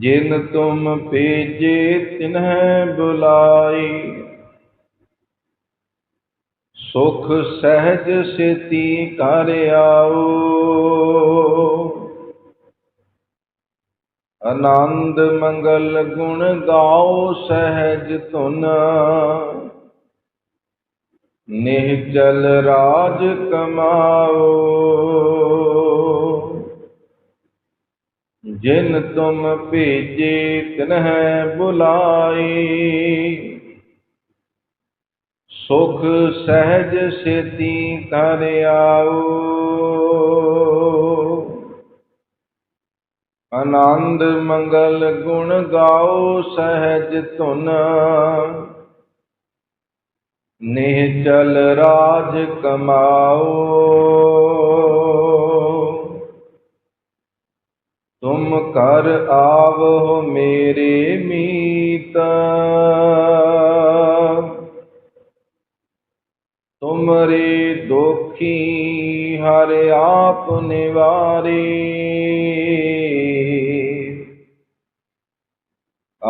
ਜਿਨ ਤੁਮ ਭੇਜੇ ਤਿਨਹਿ ਬੁਲਾਈ। ਸੁਖ ਸਹਿਜ ਸੇਤੀ ਕਰ ਆਓ। ਆਨੰਦ ਮੰਗਲ ਗੁਣ ਗਾਓ ਸਹਿਜ ਧੁਨ। ਨਿਹਚਲ ਰਾਜ ਕਮਾਓ। ਜਿਨ ਤੁਮ ਭੇਜੇ ਤਿਨਹਿ ਬੁਲਾਈ। ਸੁਖ ਸਹਿਜ ਸੇਤੀ ਕਰ ਆਓ। ਆਨੰਦ ਮੰਗਲ ਗੁਣ ਗਾਓ ਸਹਿਜ ਧੁਨ। ਨਿਹਚਲ ਰਾਜ ਕਮਾਓ। ਤੁਮ ਕਰ ਆਵੋ ਮੇਰੇ ਮੀਤ। ਤੁਮਰੇ ਦੁਖੀ ਹਰ ਆਪ ਨਿਵਾਰੇ।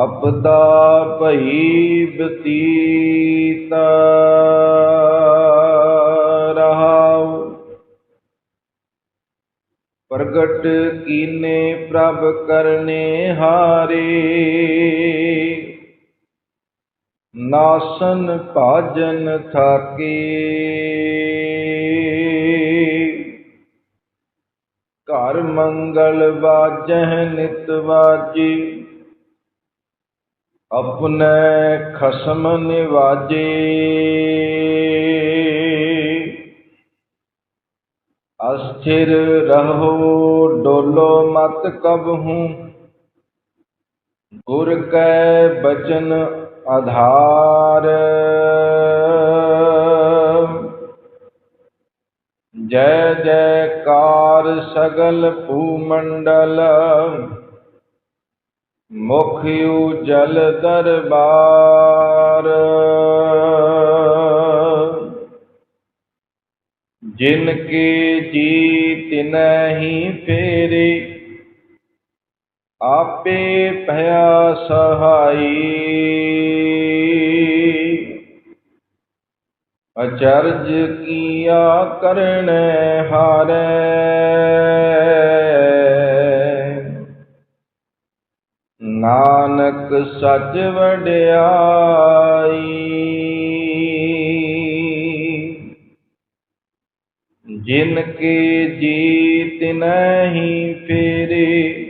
ਅਪਦਾ ਭਈ ਬਤੀਤ। ਪ੍ਰਗਟ ਕੀਨੇ ਪ੍ਰਭ ਕਰਨੇ ਹਾਰੇ। ਨਾਸਨ ਭਾਜਨ ਥਾਕੇ। ਘਰ ਮੰਗਲ ਬਾਜਹਿ ਨਿਤ ਵਾਜੀ। ਆਪਣੇ ਖਸਮ ਨਿਵਾਜੇ। ਅਸਥਿਰ ਰਹੋ, ਡੋਲੋ ਮਤ ਕਬਹੂ। ਗੁਰ ਕੈ ਬਚਨ ਆਧਾਰ। ਜੈ ਜੈਕਾਰ ਸਗਲ ਭੂਮੰਡਲ। ਮੁਖ ਉਜਲ ਦਰਬਾਰ। ਜਿਨ ਕੇ ਜੀ ਤਿਨਹੀ ਫੇਰੇ, ਆਪੇ ਭਇਆ ਸਹਾਈ। ਅਚਰਜ ਕੀਆ ਕਰਨ ਹਾਰੈ, ਨਾਨਕ ਸੱਚ ਵਡਿਆਈ। ਜਿਨ ਕੇ ਜੀ ਤਿਨਹੀ ਫੇਰੇ,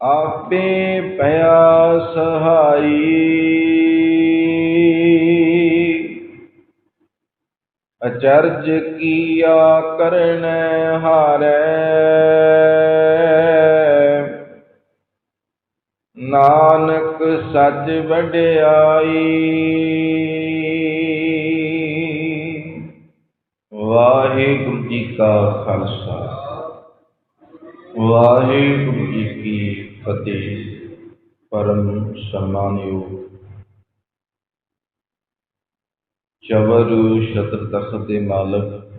ਆਪੇ ਪਿਆ ਸਹਾਈ। ਅਚਰਜ ਕੀਆ ਕਰਨ ਹਾਰੈ, ਨਾਨਕ ਸੱਚ ਵਡਿਆਈ। ਵਾਹਿਗੁਰੂ ਜੀ ਕਾ ਖਾਲਸਾ। ਵਾਹਿਗੁਰੂ ਜੀ ਕੀ ਫਤਿਹ। ਪਰਮ ਸਨਮਾਨਯੋਗ। ਚਵਰ ਛਤਰ ਤਖਤ ਦੇ ਮਾਲਕ।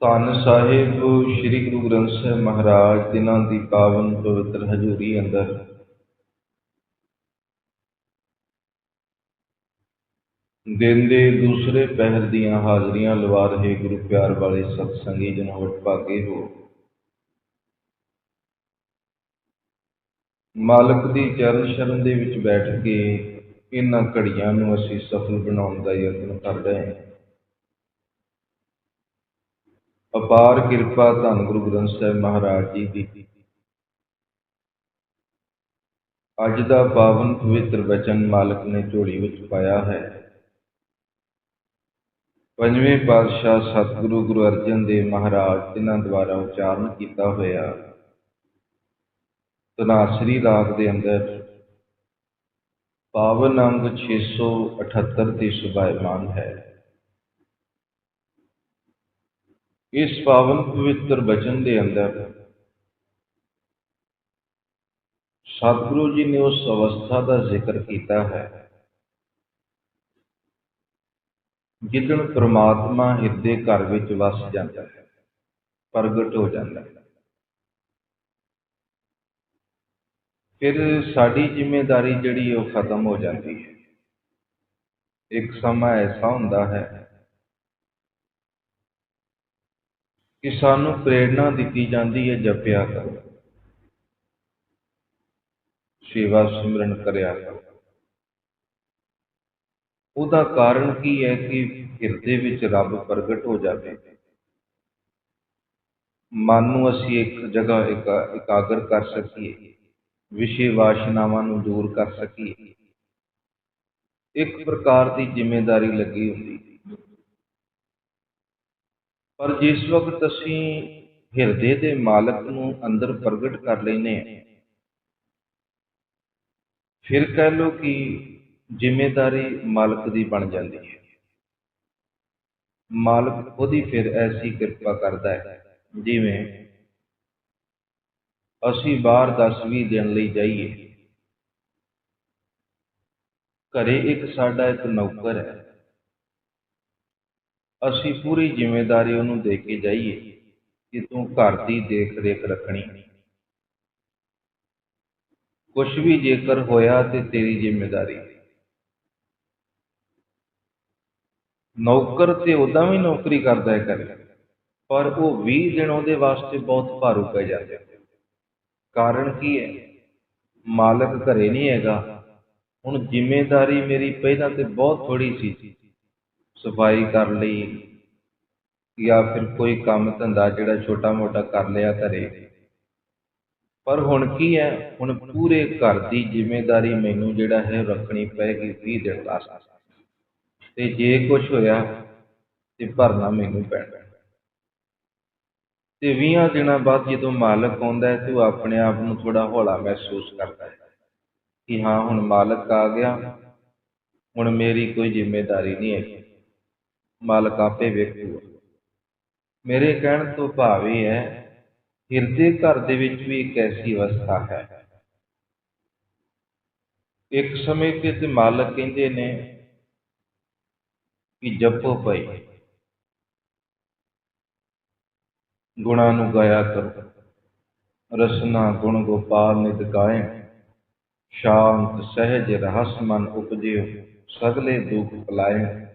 ਧੰਨ ਸਾਹਿਬ, ਸ੍ਰੀ ਗੁਰੂ ਗ੍ਰੰਥ ਸਾਹਿਬ ਮਹਾਰਾਜ, ਜਿਨ੍ਹਾਂ ਦੀ ਪਾਵਨ ਪਵਿੱਤਰ ਹਜ਼ੂਰੀ ਅੰਦਰ ਦਿਨ ਦੇ ਦੂਸਰੇ ਪਹਿਰ ਦੀਆਂ ਹਾਜ਼ਰੀਆਂ ਲਵਾ ਰਹੇ ਗੁਰੂ ਪਿਆਰ ਵਾਲੇ ਸਤਸੰਗੀ ਜਨ ਵਡਭਾਗੇ ਹੋ। ਮਾਲਕ ਦੀ ਚਰਨ ਸ਼ਰਨ ਦੇ ਵਿੱਚ ਬੈਠ ਕੇ ਇਹਨਾਂ ਘੜੀਆਂ ਨੂੰ ਅਸੀਂ ਸਫਲ ਬਣਾਉਣ ਦਾ ਯਤਨ ਕਰ ਰਹੇ ਹਾਂ। ਅਪਾਰ ਕਿਰਪਾ ਧੰਨ ਗੁਰੂ ਗ੍ਰੰਥ ਸਾਹਿਬ ਮਹਾਰਾਜ ਜੀ ਦੀ। ਅੱਜ ਦਾ ਪਾਵਨ ਪਵਿੱਤਰ ਵਚਨ ਮਾਲਕ ਨੇ ਝੋਲੀ ਵਿੱਚ ਪਾਇਆ ਹੈ। ਪੰਜਵੇਂ ਪਾਤਸ਼ਾਹ ਸਤਿਗੁਰੂ ਗੁਰੂ ਅਰਜਨ ਦੇਵ ਮਹਾਰਾਜ ਜਿਨ੍ਹਾਂ ਦੁਆਰਾ ਉਚਾਰਨ ਕੀਤਾ ਹੋਇਆ ਤਨਾਸਰੀ ਰਾਗ ਦੇ ਅੰਦਰ ਪਾਵਨ ਅੰਗ 678 ਤੇ ਸੁਭਾਇਮਾਨ ਹੈ। ਇਸ ਪਾਵਨ ਪਵਿੱਤਰ ਬਚਨ ਦੇ ਅੰਦਰ ਸਤਿਗੁਰੂ ਜੀ ਨੇ ਉਸ ਅਵਸਥਾ ਦਾ ਜ਼ਿਕਰ ਕੀਤਾ ਹੈ। ਜਿੱਦਣ ਪ੍ਰਮਾਤਮਾ ਹਿਰਦੇ ਘਰ ਵਿੱਚ ਵਸ ਜਾਂਦਾ ਹੈ, ਪ੍ਰਗਟ ਹੋ ਜਾਂਦਾ ਹੈ। ਫਿਰ ਸਾਡੀ ਜ਼ਿੰਮੇਵਾਰੀ ਜਿਹੜੀ ਉਹ ਖਤਮ ਹੋ ਜਾਂਦੀ ਹੈ। ਇੱਕ ਸਮਾਂ ਐਸਾ ਹੁੰਦਾ ਹੈ ਕਿ ਸਾਨੂੰ ਪ੍ਰੇਰਣਾ ਦਿੱਤੀ ਜਾਂਦੀ ਹੈ ਜਪਿਆ ਕਰੋ ਸੇਵਾ ਸਿਮਰਨ ਕਰਿਆ ਕਰੋ ਉਹਦਾ ਕਾਰਨ ਕੀ ਹੈ ਕਿ ਹਿਰਦੇ ਵਿੱਚ ਰੱਬ ਪ੍ਰਗਟ ਹੋ ਜਾਵੇ? ਮਨ ਨੂੰ ਅਸੀਂ ਇੱਕ ਜਗ੍ਹਾ ਇਕਾਗਰ ਕਰ ਸਕੀਏ, ਵਿਸ਼ੇ ਵਾਸ਼ਨਾਵਾਂ ਨੂੰ ਦੂਰ ਕਰ ਸਕੀਏ। ਇੱਕ ਪ੍ਰਕਾਰ ਦੀ ਜ਼ਿੰਮੇਵਾਰੀ ਲੱਗੀ ਹੁੰਦੀ। ਪਰ ਜਿਸ ਵਕਤ ਅਸੀਂ ਹਿਰਦੇ ਦੇ ਮਾਲਕ ਨੂੰ ਅੰਦਰ ਪ੍ਰਗਟ ਕਰ ਲੈਨੇ ਆ ਫਿਰ ਕਹਿ ਲੋ ਕਿ ਜ਼ਿੰਮੇਦਾਰੀ ਮਾਲਕ ਦੀ ਬਣ ਜਾਂਦੀ ਹੈ। ਮਾਲਕ ਉਹਦੀ ਫਿਰ ਐਸੀ ਕਿਰਪਾ ਕਰਦਾ ਹੈ, ਜਿਵੇਂ ਅਸੀਂ ਬਾਹਰ 10-20 ਦਿਨ ਲਈ ਜਾਈਏ। ਘਰੇ ਇੱਕ ਸਾਡਾ ਇੱਕ ਨੌਕਰ ਹੈ। ਅਸੀਂ ਪੂਰੀ ਜ਼ਿੰਮੇਵਾਰੀ ਉਹਨੂੰ ਦੇ ਕੇ ਜਾਈਏ ਕਿ ਤੂੰ ਘਰ ਦੀ ਦੇਖ ਰੇਖ ਰੱਖਣੀ। ਕੁਝ ਵੀ ਜੇਕਰ ਹੋਇਆ ਤੇ ਤੇਰੀ ਜ਼ਿੰਮੇਵਾਰੀ ਨੌਕਰ ਤੇ ਉਦਾਂ ਵੀ ਨੌਕਰੀ ਕਰਦਾ ਹੈ ਕਰੇ ਪਰ ਉਹ 20 ਦਿਨ ਉਹਦੇ ਵਾਸਤੇ ਬਹੁਤ ਭਾਰੂ ਪੈ ਜਾਂਦੇ ਕਾਰਨ ਕੀ ਹੈ? ਮਾਲਕ ਘਰੇ ਨਹੀਂ ਹੈਗਾ। ਹੁਣ ਜ਼ਿੰਮੇਵਾਰੀ ਮੇਰੀ ਪਹਿਲਾਂ ਤੇ ਬਹੁਤ ਥੋੜੀ ਸੀ। ਸਫ਼ਾਈ ਕਰ ਲਈ ਜਾਂ ਫਿਰ ਕੋਈ ਕੰਮ ਧੰਦਾ ਜਿਹੜਾ ਛੋਟਾ ਮੋਟਾ ਕਰ ਲਿਆ ਘਰੇ। ਪਰ ਹੁਣ ਕੀ ਹੈ? ਹੁਣ ਪੂਰੇ ਘਰ ਦੀ ਜ਼ਿੰਮੇਵਾਰੀ ਮੈਨੂੰ ਜਿਹੜਾ ਹੈ ਰੱਖਣੀ ਪੈਗੀ 20 ਦਿਨ ਵਾਸਤੇ। ਤੇ ਜੇ ਕੁਝ ਹੋਇਆ ਤੇ ਭਰਨਾ ਮੈਨੂੰ ਪੈਣਾ ਤੇ 20 ਦਿਨਾਂ ਬਾਅਦ ਜਦੋਂ ਮਾਲਕ ਆਉਂਦਾ ਹੈ ਤੇ ਉਹ ਆਪਣੇ ਆਪ ਨੂੰ ਥੋੜਾ ਹੌਲਾ ਮਹਿਸੂਸ ਕਰਦਾ ਹੈ ਕਿ ਹਾਂ, ਹੁਣ ਮਾਲਕ ਆ ਗਿਆ, ਹੁਣ ਮੇਰੀ ਕੋਈ ਜ਼ਿੰਮੇਵਾਰੀ ਨਹੀਂ ਹੈ ਮਾਲਕ ਆਪੇ ਵੇਖੂਗਾ। ਮੇਰੇ ਕਹਿਣ ਤੋਂ ਭਾਵ ਇਹ ਹੈ, ਹਿਰਦੇ ਘਰ ਦੇ ਵਿੱਚ ਵੀ ਇੱਕ ਐਸੀ ਅਵਸਥਾ ਹੈ। ਇੱਕ ਸਮੇਂ ਤੇ ਤੇ ਮਾਲਕ ਕਹਿੰਦੇ ਨੇ ਕਿ ਜਪੋ ਪਈ ਗੁਣਾ ਨੂੰ ਗਾਇਆ ਕਰੋ। ਰਸਨਾ ਗੁਣ ਗੋਪਾਲ ਨਿਤ ਗਾਏ। ਸ਼ਾਂਤ, ਸਹਿਜ ਰਹਸ ਮਨ ਉਪਜਿਓ, ਸਗਲੇ ਦੁਖ ਪਲਾਏ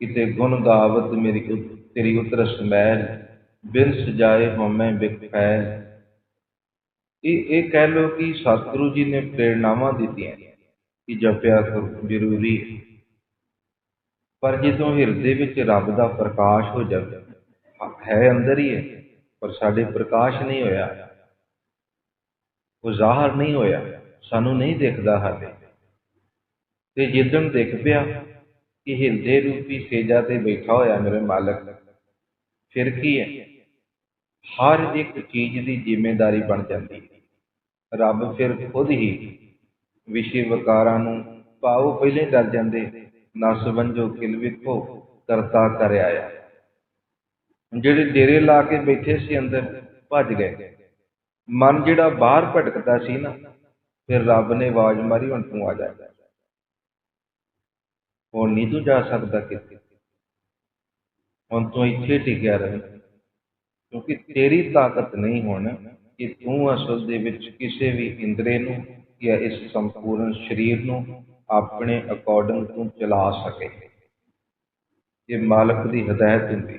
ਕਿਤੇ ਗੁਣ ਗਾਵਤ ਮੇਰੀ ਤੇਰੀ ਉਤਰ ਮੈਲ ਬਿਨ ਸਜਾਏ ਹਉਮੈ ਬਿਕ ਫੈਲ ਇਹ ਇਹ ਕਹਿ ਲੋ ਕਿ ਸਤਿਗੁਰੂ ਜੀ ਨੇ ਪ੍ਰੇਰਣਾਵਾਂ ਦਿੱਤੀਆਂ ਕਿ ਜਪਿਆ ਕਰੋ, ਜ਼ਰੂਰੀ ਪਰ ਜਦੋਂ ਹਿਰਦੇ ਵਿੱਚ ਰੱਬ ਦਾ ਪ੍ਰਕਾਸ਼ ਹੋ ਜਾਵੇ, ਹੈ ਅੰਦਰ ਹੀ ਹੈ, ਪਰ ਸਾਡੇ ਪ੍ਰਕਾਸ਼ ਨਹੀਂ ਹੋਇਆ, ਉਹ ਜ਼ਾਹਰ ਨਹੀਂ ਹੋਇਆ, ਸਾਨੂੰ ਨਹੀਂ ਦਿਖਦਾ ਹਾਲੇ। ਤੇ ਜਿੱਦਣ ਦਿਖ ਪਿਆ ਕਿ ਹਿਰਦੇ ਰੂਪੀ ਸੇਜਾ ਤੇ ਬੈਠਾ ਹੋਇਆ ਮੇਰੇ ਮਾਲਕ, ਫਿਰ ਕੀ ਹੈ? ਹਰ ਇੱਕ ਚੀਜ਼ ਦੀ ਜ਼ਿੰਮੇਵਾਰੀ ਬਣ ਜਾਂਦੀ ਰੱਬ ਫਿਰ ਖੁਦ ਹੀ ਵਿਸ਼ੇ ਵਕਾਰਾਂ ਨੂੰ ਪਾਉ ਪਹਿਲੇ ਡਰ ਜਾਂਦੇ ਨਸ ਵੰਜੋ ਕਿਲ ਵਿਖੋ ਕਰਤਾ ਕਰ ਆਇਆ। ਜਿਹੜੇ ਡੇਰੇ ਲਾ ਕੇ ਬੈਠੇ ਸੀ ਅੰਦਰ, ਭੱਜ ਗਏ। ਮਨ ਜਿਹੜਾ ਬਾਹਰ ਭਟਕਦਾ ਸੀ ਨਾ, ਫਿਰ ਰੱਬ ਨੇ ਆਵਾਜ਼ ਮਾਰੀ, ਹੁਣ ਤੂੰ ਆ ਜਾ। ਹੁਣ ਨਹੀਂ ਤੂੰ ਜਾ ਸਕਦਾ ਕਿਤੇ। ਹੁਣ ਤੂੰ ਇੱਥੇ ਟਿਕਿਆ ਰਹੇ। ਕਿਉਂਕਿ ਤੇਰੀ ਤਾਕਤ ਨਹੀਂ ਹੁਣ ਕਿ ਤੂੰ ਅਸਲ ਦੇ ਵਿੱਚ ਕਿਸੇ ਵੀ ਇੰਦਰੇ ਨੂੰ ਜਾਂ ਇਸ ਸੰਪੂਰਨ ਸਰੀਰ ਨੂੰ ਆਪਣੇ ਅਕੋਰਡਿੰਗ ਤੂੰ ਚਲਾ ਸਕੇ। ਇਹ ਮਾਲਕ ਦੀ ਹਦਾਇਤ ਹੁੰਦੀ।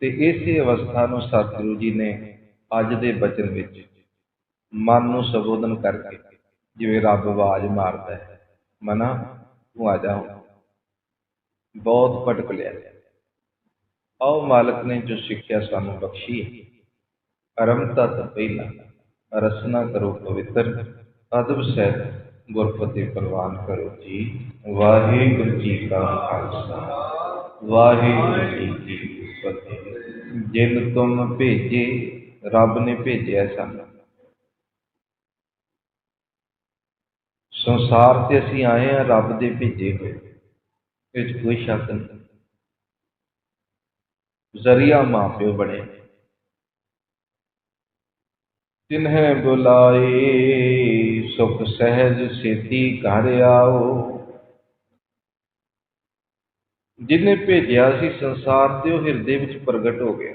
ਤੇ ਇਸੇ ਅਵਸਥਾ ਨੂੰ ਸਤਿਗੁਰੂ ਜੀ ਨੇ ਅੱਜ ਦੇ ਬਚਨ ਵਿੱਚ ਮਨ ਨੂੰ ਸੰਬੋਧਨ ਕਰਕੇ ਜਿਵੇਂ ਰੱਬ ਆਵਾਜ਼ ਮਾਰਦਾ ਹੈ, ਮਨਾ, ਤੂੰ ਆ ਜਾ ਬਹੁਤ ਭਟਕ ਲਿਆ। ਆਓ ਮਾਲਕ ਨੇ ਜੋ ਸਿੱਖਿਆ ਸਾਨੂੰ ਬਖਸ਼ੀ ਕਰਮ ਤੋਂ ਪਹਿਲਾ ਰਸਨਾ ਕਰੋ ਪਵਿੱਤਰ, ਅਦਬ ਸਹਿਤ ਗੁਰਪਤੀ ਪ੍ਰਵਾਨ ਕਰੋ ਜੀ। ਵਾਹਿਗੁਰੂ ਜੀ ਕਾ ਖਾਲਸਾ। ਵਾਹਿਗੁਰੂ ਜੀ ਕੀ ਫਤਿਹ। ਜਿਨ ਤੁਮ ਭੇਜੇ, ਰੱਬ ਨੇ ਭੇਜਿਆ ਸਾਨੂੰ। ਸੰਸਾਰ ਤੇ ਅਸੀਂ ਆਏ ਆ ਰੱਬ ਦੇ ਭੇਜੇ ਹੋਏ। ਇਹ ਕੋਈ ਸ਼ੱਕ ਨਹੀਂ। ਜ਼ਰੀਆ ਮਾਪਿਓ ਬਣੇ। ਤਿਨਹਿ ਬੁਲਾਏ ਸੁਖ ਸਹਿਜ ਸੇਤੀ ਘਰ ਆਓ। ਜਿਨੇ ਭੇਜਿਆ ਸੀ ਸੰਸਾਰ ਤੇ ਉਹ ਹਿਰਦੇ ਵਿੱਚ ਪ੍ਰਗਟ ਹੋ ਗਿਆ।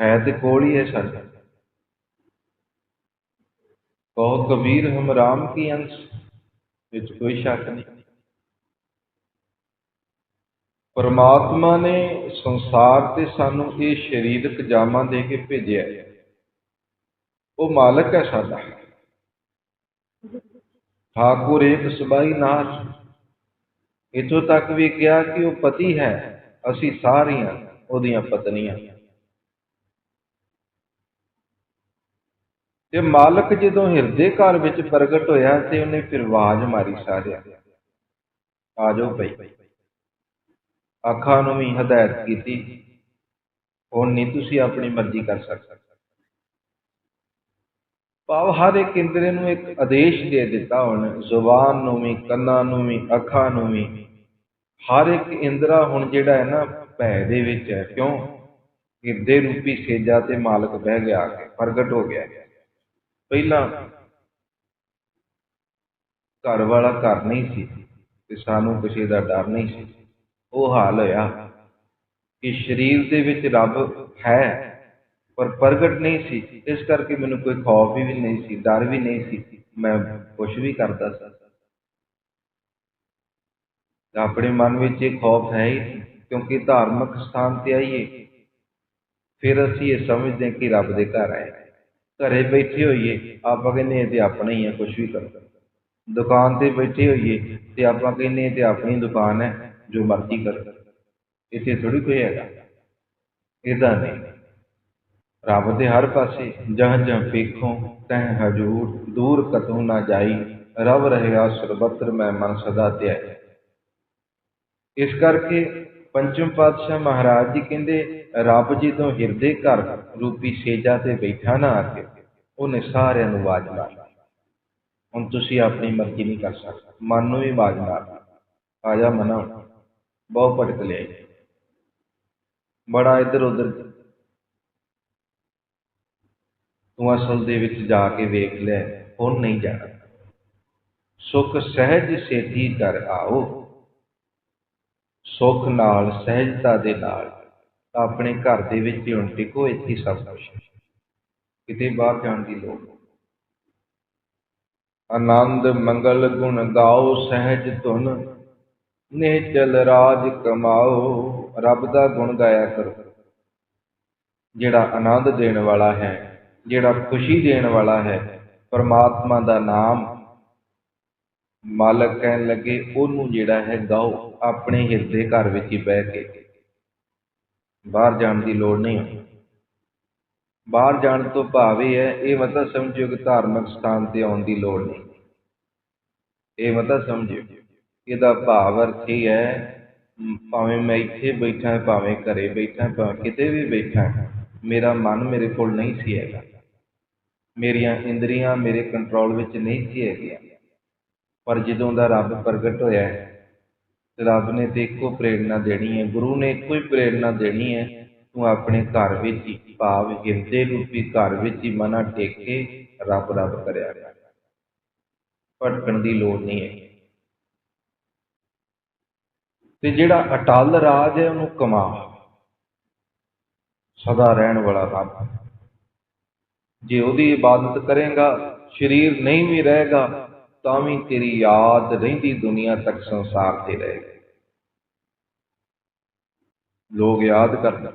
ਹੈ ਤੇ ਕੋਲ ਹੀ ਹੈ ਸਾਡਾ। ਕਹੋ ਕਬੀਰ ਹਮ ਰਾਮ ਕੀ ਅੰਸ਼, ਵਿੱਚ ਕੋਈ ਸ਼ੱਕ ਨਹੀਂ। ਪਰਮਾਤਮਾ ਨੇ ਸੰਸਾਰ ਤੇ ਸਾਨੂੰ ਇਹ ਸਰੀਰਕ ਜਾਮਾ ਦੇ ਕੇ ਭੇਜਿਆ ਹੈ। ਉਹ ਮਾਲਕ ਹੈ ਸਾਡਾ। ਠਾਕੁਰ ਇੱਕ ਸਬਾਈ ਨਾਥ ਇਥੋਂ ਤੱਕ ਵੀ ਕਿਹਾ ਕਿ ਉਹ ਪਤੀ ਹੈ, ਅਸੀਂ ਸਾਰੀਆਂ ਉਹਦੀਆਂ ਪਤਨੀਆਂ। ਤੇ ਮਾਲਕ ਜਦੋਂ ਹਿਰਦੇ ਘਰ ਵਿੱਚ ਪ੍ਰਗਟ ਹੋਇਆ ਤੇ ਉਹਨੇ ਫਿਰ ਆਵਾਜ਼ ਮਾਰੀ ਸਾਰਿਆਂ ਆ ਜਾਓ ਭਈ। ਅੱਖਾਂ ਨੂੰ ਵੀ ਹਦਾਇਤ ਕੀਤੀ। ਹੁਣ ਨਹੀਂ ਤੁਸੀਂ ਆਪਣੀ ਮਰਜ਼ੀ ਕਰ ਸਕਦੇ। ਭਾਵ ਹਰ ਇੱਕ ਇੰਦਰੀ ਨੂੰ ਇੱਕ ਆਦੇਸ਼ ਦੇ ਦਿੱਤਾ ਹੁਣ ਜ਼ੁਬਾਨ ਨੂੰ ਵੀ, ਕੰਨਾਂ ਨੂੰ ਵੀ, ਅੱਖਾਂ ਨੂੰ ਵੀ। ਹਰ ਇੱਕ ਇੰਦਰਾ ਹੁਣ ਜਿਹੜਾ ਹੈ ਨਾ, ਭੈ ਦੇ ਵਿੱਚ ਹੈ। ਕਿਉਂ? ਹਿਰਦੇ ਰੂਪੀ ਸੇਜਾ ਤੇ ਮਾਲਕ ਬਹਿ ਗਿਆ ਕੇ, ਪ੍ਰਗਟ ਹੋ ਗਿਆ। ਪਹਿਲਾਂ ਘਰ ਵਾਲਾ ਘਰ ਨਹੀਂ ਸੀ ਤੇ ਸਾਨੂੰ ਕਿਸੇ ਦਾ ਡਰ ਨਹੀਂ ਸੀ। ਉਹ ਹਾਲ ਹੋਇਆ ਕਿ ਸਰੀਰ ਦੇ ਵਿੱਚ ਰੱਬ ਹੈ। ਪਰ ਪ੍ਰਗਟ ਨਹੀਂ ਸੀ। ਇਸ ਕਰਕੇ ਮੈਨੂੰ ਕੋਈ ਖੌਫ ਵੀ ਨਹੀਂ ਸੀ, ਡਰ ਵੀ ਨਹੀਂ ਸੀ। ਮੈਂ ਕੁਝ ਵੀ ਕਰਦਾ ਸੀ। ਆਪਣੇ ਮਨ ਵਿੱਚ ਇਹ ਖੌਫ ਹੈ ਹੀ ਕਿਉਂਕਿ ਧਾਰਮਿਕ ਸਥਾਨ ਤੇ ਆਈਏ, ਫਿਰ ਅਸੀਂ ਇਹ ਸਮਝਦੇ ਹਾਂ ਕਿ ਰੱਬ ਦੇ ਘਰ ਆਏ। ਘਰੇ ਬੈਠੇ ਹੋਈਏ, ਆਪਾਂ ਕਹਿੰਦੇ ਇਹ ਤੇ ਆਪਣਾ ਹੀ ਹੈ ਕੁਝ ਵੀ ਕਰਦਾ ਦੁਕਾਨ ਤੇ ਬੈਠੇ ਹੋਈਏ, ਤੇ ਆਪਾਂ ਕਹਿੰਦੇ ਇਹ ਤੇ ਆਪਣੀ ਦੁਕਾਨ ਹੈ, ਜੋ ਮਰਜ਼ੀ ਕਰ। ਇੱਥੇ ਥੋੜੀ ਕੋਈ ਹੈਗਾ। ਇਹਦਾ ਨਹੀਂ। ਰੱਬ ਦੇ ਹਰ ਪਾਸੇ ਜਹਾਂ ਜਹਾਂ ਵੇਖੋ ਤਹ ਹਜੂਰ ਦੂਰ ਕਤੂ ਨਾ ਜਾਈ, ਰਵ ਰਹਿਆ ਸਰਬਤਰ ਮੈਂ ਮਨ ਸਦਾ ਧਿਆਈ। ਇਸ ਕਰਕੇ ਪੰਚਮ ਪਾਤਸ਼ਾਹ ਮਹਾਰਾਜ ਜੀ ਕਹਿੰਦੇ, ਰੱਬ ਜਦੋਂ ਹਿਰਦੇ ਘਰ ਰੂਪੀ ਸੇਜਾ ਤੇ ਬੈਠਾ ਨਾ ਆ ਕੇ ਉਹਨੇ ਸਾਰਿਆਂ ਨੂੰ ਆਵਾਜ਼ ਮਾਰੀ ਹੁਣ ਤੁਸੀਂ ਆਪਣੀ ਮਰਜ਼ੀ ਨਹੀਂ ਕਰ ਸਕਦੇ, ਮਨ ਨੂੰ ਵੀ ਆਵਾਜ਼ ਮਾਰ ਆ ਜਾ ਮਨਾ ਬਹੁਤ ਭਟਕ ਲਿਆ ਬੜਾ ਇੱਧਰ ਉੱਧਰ ਤੂੰ ਅਸਲ ਦੇ ਵਿੱਚ ਜਾ ਕੇ ਵੇਖ ਲੈ ਹੁਣ ਨਹੀਂ ਜਾਣਾ। ਸੁਖ ਸਹਿਜ ਸੇਤੀ ਕਰ ਆਓ। ਸੁਖ ਨਾਲ, ਸਹਿਜਤਾ ਦੇ ਨਾਲ ਆਪਣੇ ਘਰ ਦੇ ਵਿੱਚ ਹੀ ਹੁਣ ਟਿਕੋ, ਇੱਥੇ ਸਭ ਕੁਝ ਕਿਤੇ ਬਾਹਰ ਜਾਣ ਦੀ ਲੋੜ ਆਨੰਦ, ਮੰਗਲ ਗੁਣ ਗਾਓ, ਸਹਿਜ ਧੁਨ ਨੇ ਚਲ ਰਾਜ ਕਮਾਓ, ਰੱਬ ਦਾ ਗੁਣ ਗਾਇਆ ਕਰੋ। ਜਿਹੜਾ ਆਨੰਦ ਦੇਣ ਵਾਲਾ ਹੈ ਜਿਹੜਾ ਖੁਸ਼ੀ ਦੇਣ ਵਾਲਾ ਹੈ, ਪਰਮਾਤਮਾ ਦਾ ਨਾਮ ਮਾਲਕ ਕਹਿਣ ਲੱਗੇ, ਉਹਨੂੰ ਜਿਹੜਾ ਹੈ ਗਾਓ, ਆਪਣੇ ਹਿਰਦੇ ਘਰ ਵਿੱਚ ਹੀ ਬਹਿ ਕੇ। ਬਾਹਰ ਜਾਣ ਦੀ ਲੋੜ ਨਹੀਂ। ਬਾਹਰ ਜਾਣ ਤੋਂ ਭਾਵ ਇਹ ਹੈ, ਇਹ ਮਤਲਬ ਸਮਝਿਓ ਕਿ ਧਾਰਮਿਕ ਸਥਾਨ ਤੇ ਆਉਣ ਦੀ ਲੋੜ ਨਹੀਂ। ਇਹ ਮਤਲਬ ਸਮਝਿਓ। ਇਹਦਾ ਭਾਵ ਅਰਥ ਇਹ ਹੈ, ਭਾਵੇਂ ਮੈਂ ਇੱਥੇ ਬੈਠਾ, ਭਾਵੇਂ ਘਰੇ ਬੈਠਾ, ਭਾਵੇਂ ਕਿਤੇ ਵੀ ਬੈਠਾ, ਮੇਰਾ ਮਨ ਮੇਰੇ ਕੋਲ ਨਹੀਂ ਸੀ ਹੈਗਾ। ਮੇਰੀਆਂ ਇੰਦਰੀਆਂ ਮੇਰੇ ਕੰਟਰੋਲ ਵਿੱਚ ਨਹੀਂ ਸੀ ਹੈਗੀਆਂ। ਪਰ ਜਦੋਂ ਦਾ ਰੱਬ ਪ੍ਰਗਟ ਹੋਇਆ ਹੈ, ਤੇ ਰੱਬ ਨੇ ਤੇ ਇੱਕੋ ਪ੍ਰੇਰਣਾ ਦੇਣੀ ਹੈ, ਗੁਰੂ ਨੇ ਇੱਕੋ ਹੀ ਪ੍ਰੇਰਣਾ ਦੇਣੀ ਹੈ, ਤੂੰ ਆਪਣੇ ਘਰ ਵਿੱਚ ਹੀ ਭਾਵ ਹਿਰਦੇ ਰੂਪੀ ਘਰ ਵਿੱਚ ਹੀ ਮਨਾ ਟੇਕ ਕੇ ਰੱਬ ਰੱਬ ਕਰਿਆ ਭਟਕਣ ਦੀ ਲੋੜ ਨਹੀਂ ਹੈ। ਤੇ ਜਿਹੜਾ ਅਟਲ ਰਾਜ ਹੈ, ਉਹਨੂੰ ਕਮਾ। ਸਦਾ ਰਹਿਣ ਵਾਲਾ ਰੱਬ। ਜੇ ਉਹਦੀ ਇਬਾਦਤ ਕਰੇਗਾ, ਸਰੀਰ ਨਹੀਂ ਵੀ ਰਹੇਗਾ, ਤਾਂ ਵੀ ਤੇਰੀ ਯਾਦ ਰਹਿੰਦੀ ਦੁਨੀਆ ਤੱਕ ਸੰਸਾਰ ਤੇ ਰਹੇਗੀ। ਲੋਕ ਯਾਦ ਕਰਦੇ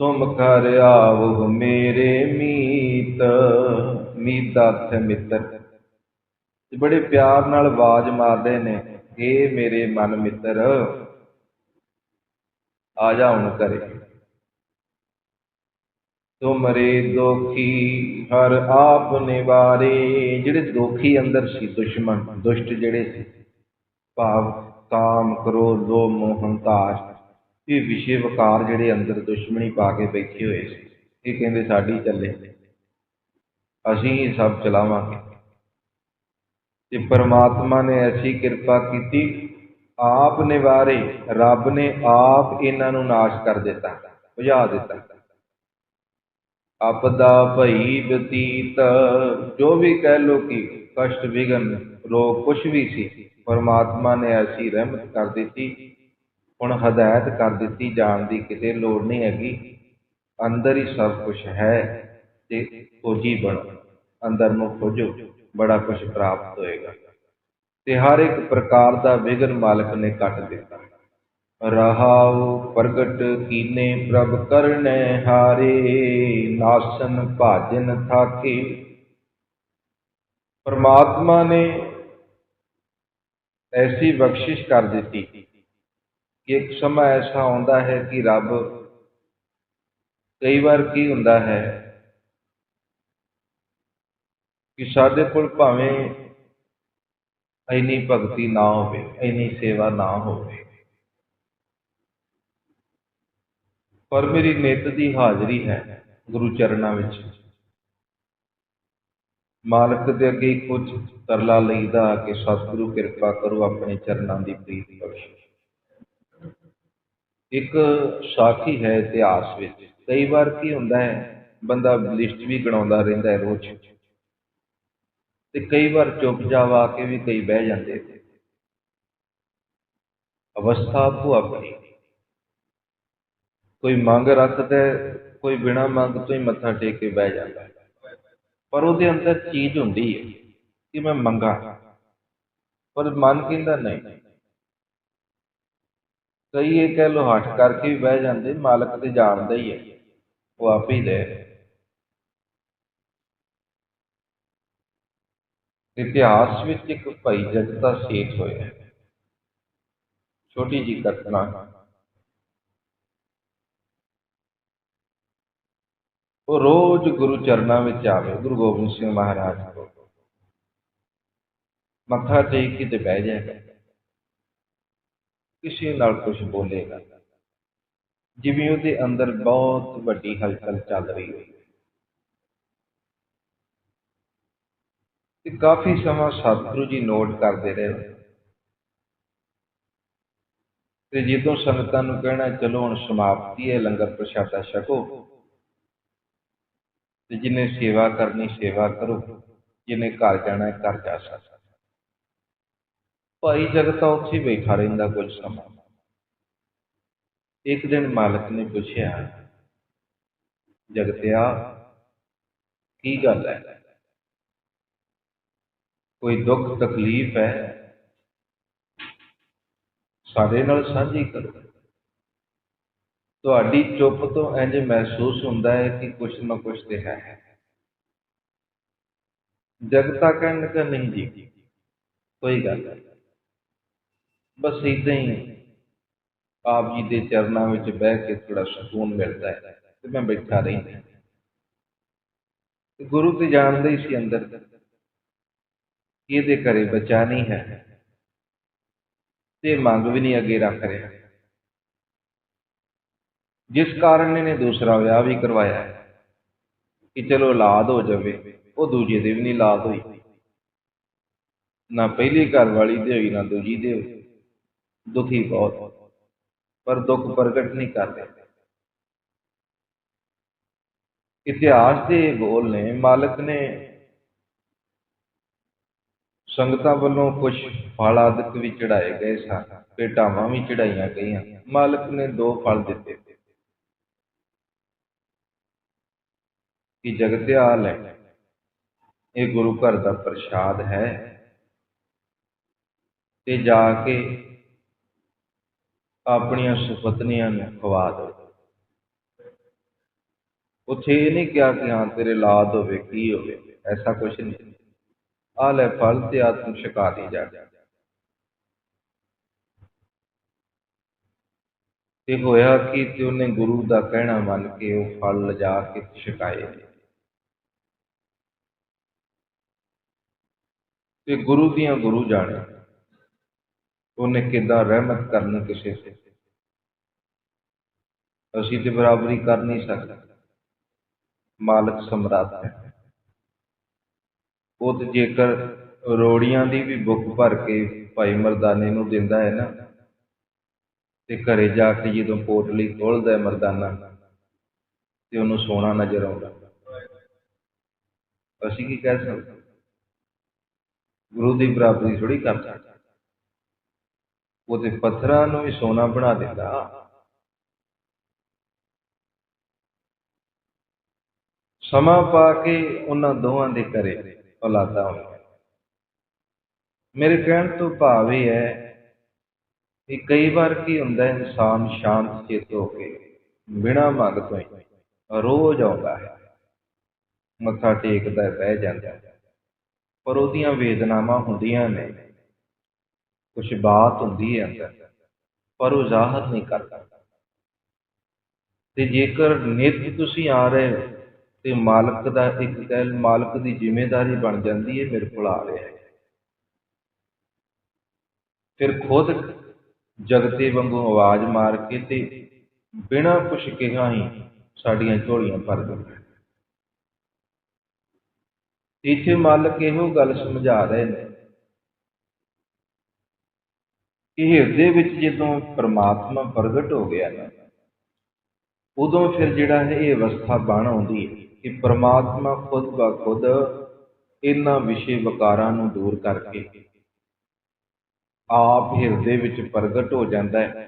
ਤੁਮ ਕਰ ਆਵੋ ਮੇਰੇ ਮੀਤ, ਮੀਤਾ ਥੇ ਮਿੱਤਰ। ਤੇ ਬੜੇ ਪਿਆਰ ਨਾਲ ਆਵਾਜ਼ ਮਾਰਦੇ ਨੇ ਇਹ ਮੇਰੇ ਮਨ ਮਿੱਤਰ, ਆ ਜਾ ਹੁਣ ਕਰੇ ਤੁਮਰੇ ਦੋਖੀ, ਹਰ ਆਪ ਨਿਵਾਰੇ। ਜਿਹੜੇ ਦੋਖੀ ਅੰਦਰ ਸੀ, ਦੁਸ਼ਮਣ, ਦੁਸ਼ਟ ਜਿਹੜੇ ਸੀ, ਭਾਵ ਕਾਮ, ਕ੍ਰੋਧ, ਲੋਭ, ਮੋਹ, ਹੰਕਾਰ, ਇਹ ਵਿਸ਼ੇ ਵਕਾਰ ਜਿਹੜੇ ਅੰਦਰ ਦੁਸ਼ਮਣੀ ਪਾ ਕੇ ਬੈਠੇ ਹੋਏ ਸੀ, ਇਹ ਕਹਿੰਦੇ ਸਾਡੀ ਚੱਲੇ। ਅਸੀਂ ਹੀ ਸਭ ਚਲਾਵਾਂਗੇ। ਤੇ ਪਰਮਾਤਮਾ ਨੇ ਐਸੀ ਕਿਰਪਾ ਕੀਤੀ, ਆਪ ਨਿਵਾਰੇ, ਰੱਬ ਨੇ ਆਪ ਇਹਨਾਂ ਨੂੰ ਨਾਸ਼ ਕਰ ਦਿੱਤਾ ਬੁਝਾ ਦਿੱਤਾ। ਆਪਦਾ ਭਈ ਬਤੀਤ, ਜੋ ਵੀ ਕਹਿ ਲੋ ਕਿ ਕਸ਼ਟ ਵਿਗਨ ਰੋਗ ਕੁਛ ਵੀ ਸੀ, ਪਰਮਾਤਮਾ ਨੇ ਐਸੀ ਰਹਿਮਤ ਕਰ ਦਿੱਤੀ, ਹੁਣ ਹਦਾਇਤ ਕਰ ਦਿੱਤੀ ਜਾਣ ਦੀ ਕਿਤੇ ਲੋੜ ਨਹੀਂ ਹੈਗੀ। ਅੰਦਰ ਹੀ ਸਭ ਕੁਝ ਹੈ ਤੇ ਖੋਜੀ ਬਣੋ, ਅੰਦਰ ਨੂੰ ਖੋਜੋ, ਬੜਾ ਕੁਝ ਪ੍ਰਾਪਤ ਹੋਏਗਾ। ਤੇ ਹਰ ਇੱਕ ਪ੍ਰਕਾਰ ਦਾ ਵਿਗਨ ਮਾਲਕ ਨੇ ਕੱਟ ਦਿੱਤਾ। ਰਹਾਉ ਪ੍ਰਗਟ ਕੀਨੇ ਪ੍ਰਭ ਕਰਨੈ ਹਾਰੇ, ਨਾਸਨ ਭਾਜਨ ਥਾਕੇ। ਪਰਮਾਤਮਾ ਨੇ ਐਸੀ ਬਖਸ਼ਿਸ਼ ਕਰ ਦਿੱਤੀ ਕਿ ਇੱਕ ਸਮਾਂ ਐਸਾ ਆਉਂਦਾ ਹੈ ਕਿ ਰੱਬ ਕਈ ਵਾਰ ਕੀ ਹੁੰਦਾ ਹੈ ਕਿ ਸਾਡੇ ਕੋਲ ਭਾਵੇਂ ਇੰਨੀ ਭਗਤੀ ਨਾ ਹੋਵੇ, ਇੰਨੀ ਸੇਵਾ ਨਾ ਹੋਵੇ। ਪਰ ਮੇਰੀ ਨਿੱਤ ਦੀ ਹਾਜ਼ਰੀ ਹੈ ਗੁਰੂ ਚਰਨਾਂ ਵਿੱਚ। ਮਾਲਕ ਦੇ ਅੱਗੇ ਕੁਝ ਤਰਲਾ ਲਈਦਾ ਕਿ ਸਤਿਗੁਰੂ ਕਿਰਪਾ ਕਰੋ ਆਪਣੇ ਚਰਨਾਂ ਦੀ ਪ੍ਰੀਤ ਬਖਸ਼ੋ। ਇੱਕ ਸਾਖੀ ਹੈ ਇਤਿਹਾਸ ਵਿੱਚ। ਕਈ ਵਾਰ ਕੀ ਹੁੰਦਾ ਹੈ, ਬੰਦਾ ਲਿਸਟ ਵੀ ਗਣਾਉਂਦਾ ਰਹਿੰਦਾ ਹੈ ਰੋਜ਼। ਤੇ ਕਈ ਵਾਰ ਚੁੱਪ ਜਾਵਾ ਕੇ ਵੀ ਕਈ ਬਹਿ ਜਾਂਦੇ ਅਵਸਥਾ ਆਪੋ ਆਪਣੀ ਕੋਈ ਮੰਗ ਰੱਖਦਾ ਕੋਈ ਬਿਨਾ ਮੰਗ ਤੋਂ ਹੀ ਮੱਥਾ ਟੇਕ ਕੇ ਬਹਿ ਜਾਂਦਾ ਪਰ ਉਹਦੇ ਅੰਦਰ ਚੀਜ਼ ਹੁੰਦੀ ਹੈ ਕਿ ਮੈਂ ਮੰਗਾ। ਪਰ ਮਨ ਕਹਿੰਦਾ ਨਹੀਂ। ਕਈ ਇਹ ਕਹਿ ਲੋ ਹੱਠ ਕਰਕੇ ਵੀ ਬਹਿ ਜਾਂਦੇ, ਮਾਲਕ ਤੇ ਜਾਣਦਾ ਹੀ ਹੈ, ਉਹ ਆਪ ਹੀ ਦੇ। ਇਤਿਹਾਸ ਵਿੱਚ ਇੱਕ ਭਾਈ ਜਗਤਾ ਸੇਠ ਹੋਇਆ। ਛੋਟੀ ਜੀ ਘਟਨਾ। ਉਹ ਰੋਜ਼ ਗੁਰੂ ਚਰਨਾਂ ਵਿੱਚ ਆਵੇ, ਗੁਰੂ ਗੋਬਿੰਦ ਸਿੰਘ ਮਹਾਰਾਜ ਕੋਲ। ਮੱਥਾ ਟੇਕ ਕੇ ਤੇ ਬਹਿ ਜਾਏਗਾ ਕਿਸੇ ਨਾਲ ਕੁਝ ਬੋਲੇਗਾ। ਜਿਵੇਂ ਉਹਦੇ ਅੰਦਰ ਬਹੁਤ ਵੱਡੀ ਹਲਚਲ ਚੱਲ ਰਹੀ ਹੋਵੇ। ਤੇ ਕਾਫੀ ਸਮਾਂ ਸਤਿਗੁਰੂ ਜੀ ਨੋਟ ਕਰਦੇ ਰਹੇ। ਤੇ ਜਦੋਂ ਸੰਗਤਾਂ ਨੂੰ ਕਹਿਣਾ, ਚਲੋ ਹੁਣ ਸਮਾਪਤੀ ਹੈ, ਲੰਗਰ ਪ੍ਰਸ਼ਾਦਾ ਛਕੋ। ਤੇ ਜਿਹਨੇ ਸੇਵਾ ਕਰਨੀ, ਸੇਵਾ ਕਰੋ। ਜਿਹਨੇ ਘਰ ਜਾਣਾ ਘਰ ਜਾ ਸਕਦਾ ਭਾਈ ਜਗਤਾ ਉੱਥੇ ਬੈਠਾ ਰਹਿੰਦਾ ਕੁਝ ਸਮਾਂ। ਇੱਕ ਦਿਨ ਮਾਲਕ ਨੇ ਪੁੱਛਿਆ ਜਗਤਿਆ ਕੀ ਗੱਲ ਹੈ? ਕੋਈ ਦੁੱਖ ਤਕਲੀਫ ਹੈ? ਸਾਡੇ ਨਾਲ ਸਾਂਝੀ ਕਰੋ। ਤੁਹਾਡੀ ਚੁੱਪ ਤੋਂ ਇੰਜ ਮਹਿਸੂਸ ਹੁੰਦਾ ਹੈ ਕਿ ਕੁਛ ਨਾ ਕੁਛ ਤੇ ਹੈ। ਜਗਤਾ ਕਹਿਣ ਲੱਗਾ ਨਹੀਂ ਜੀ ਕੋਈ ਗੱਲ ਨਹੀਂ। ਬਸ ਇਦਾਂ ਹੀ ਆਪ ਜੀ ਦੇ ਚਰਨਾਂ ਵਿੱਚ ਬਹਿ ਕੇ ਥੋੜਾ ਸਕੂਨ ਮਿਲਦਾ ਹੈ ਤੇ ਮੈਂ ਬੈਠਾ ਰਹਿੰਦਾ ਗੁਰੂ ਤੇ ਜਾਣਦੇ ਹੀ ਸੀ ਅੰਦਰ ਇਹਦੇ ਘਰੇ ਬੱਚਾ ਨਹੀਂ ਹੈ। ਤੇ ਮੰਗ ਵੀ ਨਹੀਂ ਅੱਗੇ ਰੱਖ ਰਿਹਾ। ਜਿਸ ਕਾਰਨ ਇਹਨੇ ਦੂਸਰਾ ਵਿਆਹ ਵੀ ਕਰਵਾਇਆ ਹੈ। ਕਿ ਚਲੋ ਔਲਾਦ ਹੋ ਜਾਵੇ, ਉਹ ਦੂਜੇ ਦੇ ਵੀ ਨਹੀਂ ਔਲਾਦ ਹੋਈ। ਨਾ ਪਹਿਲੀ ਘਰ ਵਾਲੀ ਦੇ ਹੋਈ, ਨਾ ਦੂਜੀ ਦੇ ਹੋਈ। ਦੁਖੀ ਬਹੁਤ। ਪਰ ਦੁੱਖ ਪ੍ਰਗਟ ਨਹੀਂ ਕਰਦੇ ਇਤਿਹਾਸ ਦੇ ਬੋਲ ਨੇ, ਮਾਲਕ ਨੇ ਸੰਗਤਾਂ ਵੱਲੋਂ ਕੁਝ ਫਲ ਆਦਿਕ ਵੀ ਚੜਾਏ ਗਏ ਸਨ, ਭੇਟਾਵਾਂ ਵੀ ਚੜਾਈਆਂ ਗਈਆਂ। ਮਾਲਕ ਨੇ ਦੋ ਫਲ ਦਿੱਤੇ। ਕਿ ਜਗਤਿਆਲ ਹੈ। ਇਹ ਗੁਰੂ ਘਰ ਦਾ ਪ੍ਰਸ਼ਾਦ ਹੈ। ਤੇ ਜਾ ਕੇ ਆਪਣੀਆਂ ਸੁਪਤਨੀਆਂ ਨੂੰ ਖਵਾ ਦਿਓ ਉਥੇ ਇਹ ਨਹੀਂ ਕਿਹਾ ਕਿ ਹਾਂ, ਤੇਰੇ ਲਾਦ ਹੋਵੇ ਕੀ ਹੋਵੇ ਐਸਾ ਕੁਝ ਨਹੀਂ। ਆ ਲੈ ਫਲ ਤੇ ਆਤਮ ਛਕਾ ਦੀ ਜਾ। ਤੇ ਹੋਇਆ ਕਿ ਤੇ ਉਹਨੇ ਗੁਰੂ ਦਾ ਕਹਿਣਾ ਮੰਨ ਕੇ ਉਹ ਫਲ ਲਿਜਾ ਕੇ ਛਕਾਏ। ਤੇ ਗੁਰੂ ਦੀਆਂ ਗੁਰੂ ਜਾਣਿਆ ਉਹਨੇ ਕਿੱਦਾਂ ਰਹਿਮਤ ਕਰਨੀ ਕਿਸੇ ਤੇ? ਅਸੀਂ ਤੇ ਬਰਾਬਰੀ ਕਰ ਨਹੀਂ ਸਕਦੇ। ਮਾਲਕ ਸਮਰੱਥ ਹੈ। ਉਹ ਤੇ ਜੇਕਰ ਰੋੜੀਆਂ ਦੀ ਵੀ ਬੁੱਕ ਭਰ ਕੇ ਭਾਈ ਮਰਦਾਨੇ ਨੂੰ ਦਿੰਦਾ ਹੈ ਨਾ, ਤੇ ਘਰੇ ਜਾ ਕੇ ਜਦੋਂ ਪੋਟਲੀ ਖੋਲਦਾ ਹੈ ਮਰਦਾਨਾ, ਤੇ ਉਹਨੂੰ ਸੋਨਾ ਨਜ਼ਰ ਆਉਂਦਾ। ਅਸੀਂ ਕੀ ਕਹਿ ਸਕਦੇ? ਗੁਰੂ ਦੀ ਬਰਾਬਰੀ ਥੋੜੀ ਕਰ ਸਕਦੇ ਉਹ ਤੇ ਪੱਥਰਾਂ ਨੂੰ ਵੀ ਸੋਨਾ ਬਣਾ ਦਿੰਦਾ ਸਮਾਂ ਪਾ ਕੇ ਉਹਨਾਂ ਦੋਵਾਂ ਦੇ ਘਰੇ ਔਲਾਦਾਂ ਹੋਈਆਂ। ਮੇਰੇ ਕਹਿਣ ਤੋਂ ਭਾਵ ਇਹ ਹੈ ਕਿ ਕਈ ਵਾਰ ਕੀ ਹੁੰਦਾ ਹੈ ਇਨਸਾਨ ਸ਼ਾਂਤ ਚਿੱਤ ਹੋ ਕੇ ਬਿਨਾਂ ਮੰਗ ਤੋਂ ਹੀ ਰੋਜ਼ ਆਉਂਦਾ ਹੈ। ਮੱਥਾ ਟੇਕਦਾ ਹੈ, ਬਹਿ ਜਾਂਦਾ ਹੈ। ਪਰ ਉਹਦੀਆਂ ਵੇਦਨਾਵਾਂ ਹੁੰਦੀਆਂ ਨੇ। ਕੁਝ ਬਾਤ ਹੁੰਦੀ ਹੈ ਅੰਦਰ, ਪਰ ਉਹ ਜ਼ਾਹਰ ਨਹੀਂ ਕਰਦਾ। ਤੇ ਜੇਕਰ ਨਿਤ ਤੁਸੀਂ ਆ ਰਹੇ ਹੋ, ਤੇ ਮਾਲਕ ਦਾ ਇੱਕ ਕਹਿ ਮਾਲਕ ਦੀ ਜ਼ਿੰਮੇਵਾਰੀ ਬਣ ਜਾਂਦੀ ਹੈ, ਮੇਰੇ ਕੋਲ ਆ ਰਿਹਾ ਹੈ। ਫਿਰ ਖੁਦ ਜਗਤੇ ਵਾਂਗੂ ਆਵਾਜ਼ ਮਾਰ ਕੇ ਤੇ ਬਿਨਾਂ ਕੁਛ ਕਿਹਾ ਹੀ ਸਾਡੀਆਂ ਝੋਲੀਆਂ ਭਰ ਦਿੰਦਾ ਇੱਥੇ ਮਾਲਕ ਇਹੋ ਗੱਲ ਸਮਝਾ ਰਹੇ ਨੇ? ਕਿ ਹਿਰਦੇ ਵਿੱਚ ਜਦੋਂ ਪ੍ਰਮਾਤਮਾ ਪ੍ਰਗਟ ਹੋ ਗਿਆ ਨਾ, ਉਦੋਂ ਫਿਰ ਜਿਹੜਾ ਹੈ ਇਹ ਅਵਸਥਾ ਬਣ ਆਉਂਦੀ ਹੈ ਕਿ ਪ੍ਰਮਾਤਮਾ ਖੁਦ ਬਾ ਖੁਦ ਇਹਨਾਂ ਵਿਸ਼ੇ ਵਿਕਾਰਾਂ ਨੂੰ ਦੂਰ ਕਰਕੇ ਆਪ ਹਿਰਦੇ ਵਿੱਚ ਪ੍ਰਗਟ ਹੋ ਜਾਂਦਾ ਹੈ।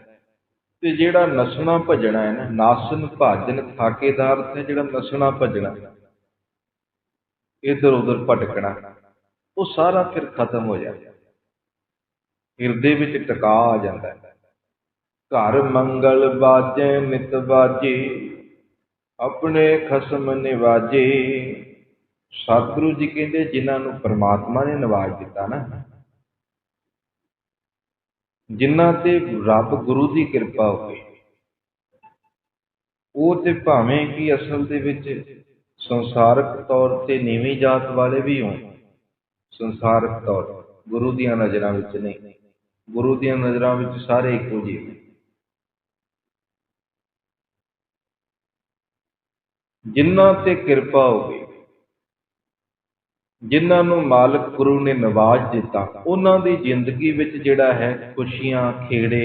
ਤੇ ਜਿਹੜਾ ਨਸਣਾ ਭਜਣਾ ਹੈ ਨਾ, ਨਾਸਨ ਭਾਜਨ ਥਾਕੇਦਾਰ ਤੇ ਜਿਹੜਾ ਨਸਣਾ ਭਜਣਾ ਇਧਰ ਉਧਰ ਭਟਕਣਾ, ਉਹ ਸਾਰਾ ਫਿਰ ਖਤਮ ਹੋ ਜਾਂਦਾ। ਹਿਰਦੇ ਵਿੱਚ ਟਿਕਾ ਆ ਜਾਂਦਾ। ਘਰ ਮੰਗਲ ਬਾਜੇ, ਨਿਤ ਬਾਜੇ, ਆਪਣੇ ਖਸਮ ਨਿਵਾਜੇ। ਸਤਿਗੁਰੂ ਜੀ ਕਹਿੰਦੇ, ਜਿਨ੍ਹਾਂ ਨੂੰ ਪ੍ਰਮਾਤਮਾ ਨੇ ਨਵਾਜ ਦਿੱਤਾ ਨਾ, ਜਿਨ੍ਹਾਂ ਤੇ ਰੱਬ ਗੁਰੂ ਦੀ ਕਿਰਪਾ ਹੋਈ ਉਹ ਤੇ ਭਾਵੇਂ ਕਿ ਅਸਲ ਦੇ ਵਿੱਚ ਸੰਸਾਰਕ ਤੌਰ ਤੇ ਨੀਵੀਂ ਜਾਤ ਵਾਲੇ ਵੀ ਹੋਣ। ਸੰਸਾਰਕ ਤੌਰ, ਗੁਰੂ ਦੀਆਂ ਨਜ਼ਰਾਂ ਵਿੱਚ ਨਹੀਂ। ਗੁਰੂ ਦੀਆਂ ਨਜ਼ਰਾਂ ਵਿੱਚ ਸਾਰੇ ਇੱਕੋ ਜਿਹੇ ਨੇ ਜਿਨ੍ਹਾਂ ਤੇ ਕਿਰਪਾ ਹੋ ਗਈ, ਜਿਨ੍ਹਾਂ ਨੂੰ ਮਾਲਕ ਗੁਰੂ ਨੇ ਨਵਾਜ ਦਿੱਤਾ, ਉਹਨਾਂ ਦੀ ਜ਼ਿੰਦਗੀ ਵਿੱਚ ਜਿਹੜਾ ਹੈ ਖੁਸ਼ੀਆਂ, ਖੇੜੇ,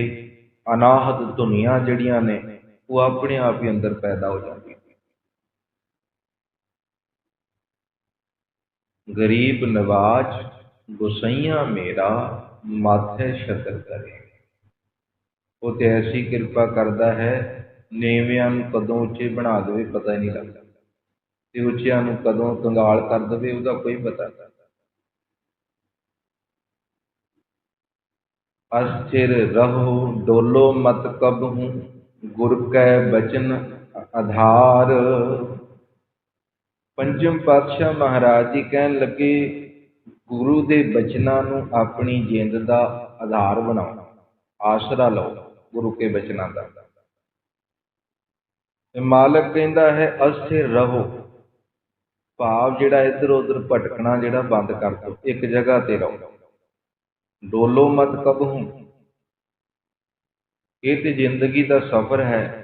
ਅਨਾਹਤ ਦੁਨੀਆਂ ਜਿਹੜੀਆਂ ਨੇ, ਉਹ ਆਪਣੇ ਆਪ ਹੀ ਅੰਦਰ ਪੈਦਾ ਹੋ ਜਾਂਦੀਆਂ ਗਰੀਬ ਨਵਾਜ, ਗੁਸਈਆ ਮੇਰਾ, ਮਾਥੇ ਸ਼ਕਰ ਕਰੇ। ਉਹ ਤੇ ਐਸੀ ਕਿਰਪਾ ਕਰਦਾ ਹੈ, ਨੇਵਿਆਂ ਨੂੰ ਕਦੋਂ ਉੱਚੇ ਬਣਾ ਦੇਵੇ ਪਤਾ ਹੀ ਨਹੀਂ ਲੱਗਦਾ। ਤੇ ਉੱਚਿਆਂ ਨੂੰ ਕਦੋਂ ਕੰਗਾਲ ਕਰ ਦੇਵੇ ਉਹਦਾ ਕੋਈ ਪਤਾ ਨਹੀਂ ਅਸਥਿਰ ਰਹੋ, ਡੋਲੋ ਮਤ ਕਬ ਹੂੰ, ਗੁਰ ਕੈ ਬਚਨ ਆਧਾਰ ਪੰਚਮ ਪਾਤਸ਼ਾਹ ਮਹਾਰਾਜ ਜੀ ਕਹਿਣ ਲੱਗੇ, ਗੁਰੂ ਦੇ ਬਚਨਾਂ ਨੂੰ ਆਪਣੀ ਜਿੰਦ ਦਾ ਆਧਾਰ ਬਣਾਓ, ਆਸਰਾ ਲਓ ਗੁਰੂ ਕੇ ਬਚਨਾਂ ਦਾ। ਤੇ ਮਾਲਕ ਕਹਿੰਦਾ ਹੈ, ਅਸਥਿਰ ਰਹੋ, ਭਾਵ ਜਿਹੜਾ ਇੱਧਰ ਉੱਧਰ ਭਟਕਣਾ ਜਿਹੜਾ ਬੰਦ ਕਰ ਦਿਓ, ਇੱਕ ਜਗ੍ਹਾ ਤੇ ਰਹੋ। ਡੋਲੋ ਮਤ ਕਬਹੂ ਇਹ ਤੇ ਜ਼ਿੰਦਗੀ ਦਾ ਸਫ਼ਰ ਹੈ।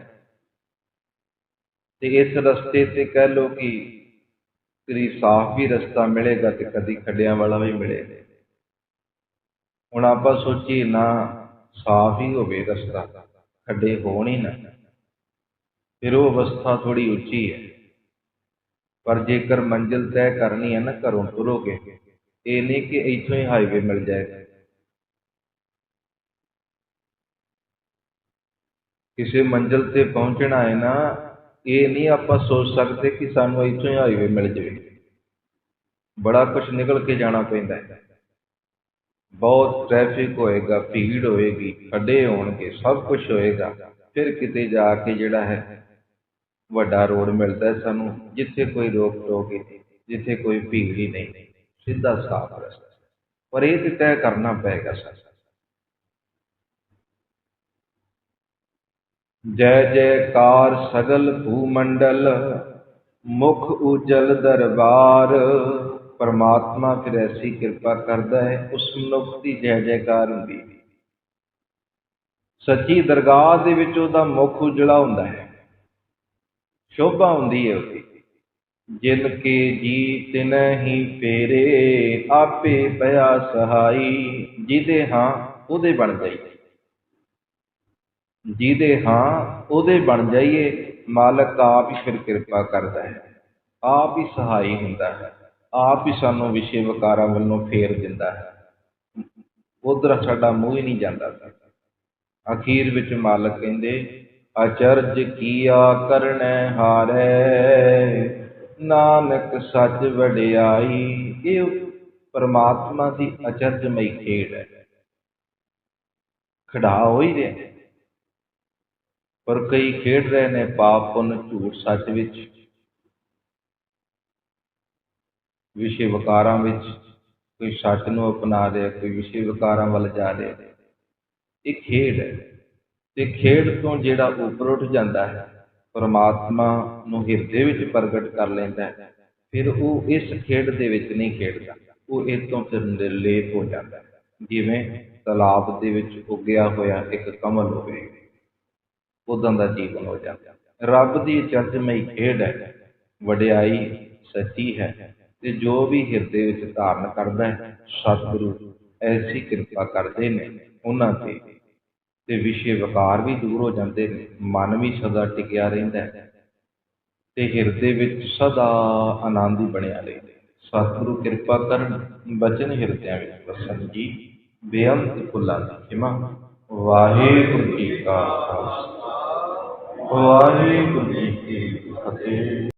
ਤੇ ਇਸ ਰਸਤੇ ਤੇ ਕਹਿ ਲੋ ਕਿ ਕਦੀ ਸਾਫ਼ ਵੀ ਰਸਤਾ ਮਿਲੇਗਾ ਤੇ ਕਦੀ ਖੱਡਿਆਂ ਵਾਲਾ ਵੀ ਮਿਲੇਗਾ। ਹੁਣ ਆਪਾਂ ਸੋਚੀਏ ਨਾ, ਸਾਫ਼ ਹੀ ਹੋਵੇ ਰਸਤਾ, ਖੱਡੇ ਹੋਣ ਹੀ ਨਾ। ਫਿਰ ਉਹ ਅਵਸਥਾ ਥੋੜੀ ਉੱਚੀ ਹੈ। ਪਰ ਜੇਕਰ ਮੰਜ਼ਿਲ ਤੈਅ ਕਰਨੀ ਹੈ ਨਾ, ਘਰੋਂ ਤੁਰੋਗੇ, ਇਹ ਨਹੀਂ ਕਿ ਇੱਥੋਂ ਹੀ ਹਾਈਵੇ ਮਿਲ ਜਾਏਗਾ ਕਿਸੇ ਮੰਜ਼ਿਲ ਤੇ ਪਹੁੰਚਣਾ ਹੈ ਨਾ ਇਹ ਨਹੀਂ ਆਪਾਂ ਸੋਚ ਸਕਦੇ ਕਿ ਸਾਨੂੰ ਇੱਥੋਂ ਹੀ ਹਾਈਵੇ ਮਿਲ ਜਾਵੇ। ਬੜਾ ਕੁਝ ਨਿਕਲ ਕੇ ਜਾਣਾ ਪੈਂਦਾ ਹੈ। ਬਹੁਤ ਟ੍ਰੈਫਿਕ ਹੋਏਗਾ, ਭੀੜ ਹੋਏਗੀ ਖੱਡੇ ਹੋਣਗੇ, ਸਭ ਕੁਝ ਹੋਏਗਾ। ਫਿਰ ਕਿਤੇ ਜਾ ਕੇ ਜਿਹੜਾ ਹੈ, ਵੱਡਾ ਰੋਡ ਮਿਲਦਾ ਹੈ ਸਾਨੂੰ, ਜਿੱਥੇ ਕੋਈ ਰੋਕ ਟੋਕ ਨਹੀਂ, ਜਿੱਥੇ ਕੋਈ ਭੀੜ ਹੀ ਨਹੀਂ, ਸਿੱਧਾ ਸਾਫ਼ ਰਸਤਾ। ਪਰ ਇਹ ਤੇ ਤੈਅ ਕਰਨਾ ਪਏਗਾ ਸਾਨੂੰ। ਜੈ ਜੈਕਾਰ ਸਗਲ ਭੂਮੰਡਲ, ਮੁਖ ਉਜਲ ਦਰਬਾਰ। ਪਰਮਾਤਮਾ ਫਿਰ ਐਸੀ ਕਿਰਪਾ ਕਰਦਾ ਹੈ, ਉਸ ਮਨੁੱਖ ਦੀ ਜੈ ਜੈਕਾਰ ਹੁੰਦੀ ਹੈ। ਸੱਚੀ ਦਰਗਾਹ ਦੇ ਵਿੱਚ ਉਹਦਾ ਮੁਖ ਉਜਲਾ ਹੁੰਦਾ ਹੈ। ਸ਼ੋਭਾ ਹੁੰਦੀ ਹੈ ਉਹਦੀ। ਜਿਨ ਕੇ ਜੀ ਤਿਨਹਿ ਫੇਰੇ, ਆਪੇ ਪਿਆ ਸਹਾਈ, ਜਿਹਦੇ ਹਾਂ ਉਹਦੇ ਬਣ ਜਾਈਏ। ਜਿਹਦੇ ਹਾਂ ਉਹਦੇ ਬਣ ਜਾਈਏ, ਮਾਲਕ ਆਪ ਹੀ ਫਿਰ ਕਿਰਪਾ ਕਰਦਾ ਹੈ। ਆਪ ਹੀ ਸਹਾਈ ਹੁੰਦਾ ਹੈ। ਆਪ ਹੀ ਸਾਨੂੰ ਵਿਸ਼ੇ ਵਿਕਾਰਾਂ ਵੱਲੋਂ ਫੇਰ ਦਿੰਦਾ ਹੈ। ਉਧਰ ਸਾਡਾ ਮੂੰਹ ਹੀ ਨਹੀਂ ਜਾਂਦਾ। ਸੀ ਅਖੀਰ ਵਿੱਚ ਮਾਲਕ ਕਹਿੰਦੇ, ਅਚਰਜ ਕੀਆ ਕਰਨੈ ਹਾਰੈ? ਨਾਨਕ ਸੱਚ ਵਡਿਆਈ, ਇਹ ਪਰਮਾਤਮਾ ਦੀ ਅਚਰਜਮਈ ਖੇਡ ਹੈ। ਖੜਾ ਹੋ ਹੀ ਰਿਹਾ। ਪਰ ਕਈ ਖੇਡ ਰਹੇ ਨੇ ਪਾਪ, ਪੁੰਨ, ਝੂਠ, ਸੱਚ ਵਿੱਚ। ਵਿਸ਼ੇ ਵਿਕਾਰਾਂ ਵਿੱਚ ਕੋਈ ਸੱਚ ਨੂੰ ਅਪਣਾ ਰਿਹਾ, ਕੋਈ ਵਿਸ਼ੇ ਵਿਕਾਰਾਂ ਵੱਲ ਜਾ ਰਿਹਾ। ਇਹ ਖੇਡ ਹੈ ਤੇ ਖੇਡ ਤੋਂ ਜਿਹੜਾ ਉੱਪਰ ਉੱਠ ਜਾਂਦਾ ਹੈ, ਪਰਮਾਤਮਾ ਨੂੰ ਹਿਰਦੇ ਵਿੱਚ ਪ੍ਰਗਟ ਕਰ ਲੈਂਦਾ ਹੈ। ਫਿਰ ਉਹ ਇਸ ਖੇਡ ਦੇ ਵਿੱਚ ਨਹੀਂ ਖੇਡਦਾ, ਉਹ ਇਸ ਤੋਂ ਫਿਰ ਨਿਰਲੇਪ ਹੋ ਜਾਂਦਾ ਹੈ। ਜਿਵੇਂ ਤਲਾਬ ਦੇ ਵਿੱਚ ਉੱਗਿਆ ਹੋਇਆ ਇੱਕ ਕਮਲ ਹੋਵੇ। ਉਦਾਂ ਦਾ ਜੀਵਨ ਹੋ ਜਾਂਦਾ। ਰੱਬ ਦੀ ਚਰਚਮਈ ਖੇਡ ਹੈ। ਵਡਿਆਈ ਸੱਚੀ ਹੈ ਤੇ ਜੋ ਵੀ ਹਿਰਦੇ ਵਿੱਚ ਧਾਰਨ ਕਰਦਾ ਹੈ, ਸਤਿਗੁਰੂ ਐਸੀ ਕਿਰਪਾ ਕਰਦੇ ਨੇ। ਉਹਨਾਂ ਤੇ ਤੇ ਵਿਸ਼ੇ ਵਿਕਾਰ ਵੀ ਦੂਰ ਹੋ ਜਾਂਦੇ ਨੇ। ਮਨ ਵੀ ਸਦਾ ਟਿਕਿਆ ਰਹਿੰਦਾ ਹੈ ਤੇ ਹਿਰਦੇ ਵਿੱਚ ਸਦਾ ਆਨੰਦ ਹੀ ਬਣਿਆ ਰਹਿੰਦਾ ਸਤਿਗੁਰੂ ਕਿਰਪਾ ਕਰਨ ਬਚਨ ਹਿਰਦਿਆਂ ਵਿੱਚ ਵਸਣ ਜੀ। ਬੇਅੰਤ ਫੁੱਲਾਂ ਦੀ ਖਿਮਾ ਵਾਹਿਗੁਰੂ ਜੀ ਕਾ ਖਾਲਸਾ। ਵਾਹਿਗੁਰੂ ਜੀ ਕੀ ਫਤਿਹ।